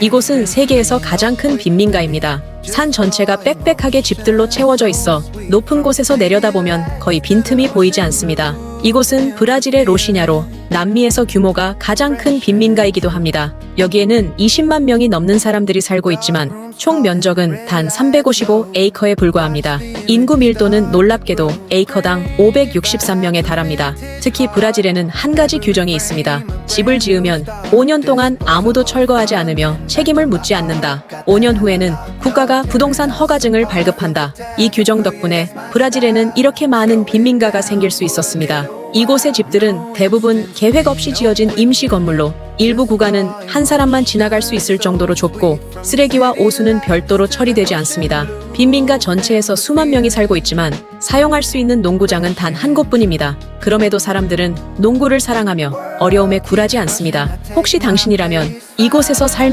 이곳은 세계에서 가장 큰 빈민가입니다. 산 전체가 빽빽하게 집들로 채워져 있어 높은 곳에서 내려다보면 거의 빈틈이 보이지 않습니다. 이곳은 브라질의 로시냐로 남미에서 규모가 가장 큰 빈민가이기도 합니다. 여기에는 20만 명이 넘는 사람들이 살고 있지만 총 면적은 단 355에이커에 불과합니다. 인구 밀도는 놀랍게도 에이커당 563명에 달합니다. 특히 브라질에는 한 가지 규정이 있습니다. 집을 지으면 5년 동안 아무도 철거하지 않으며 책임을 묻지 않는다. 5년 후에는 국가가 부동산 허가증을 발급한다. 이 규정 덕분에 브라질에는 이렇게 많은 빈민가가 생길 수 있었습니다. 이곳의 집들은 대부분 계획 없이 지어진 임시 건물로 일부 구간은 한 사람만 지나갈 수 있을 정도로 좁고 쓰레기와 오수는 별도로 처리되지 않습니다. 빈민가 전체에서 수만 명이 살고 있지만 사용할 수 있는 농구장은 단 한 곳뿐입니다. 그럼에도 사람들은 농구를 사랑하며 어려움에 굴하지 않습니다. 혹시 당신이라면 이곳에서 살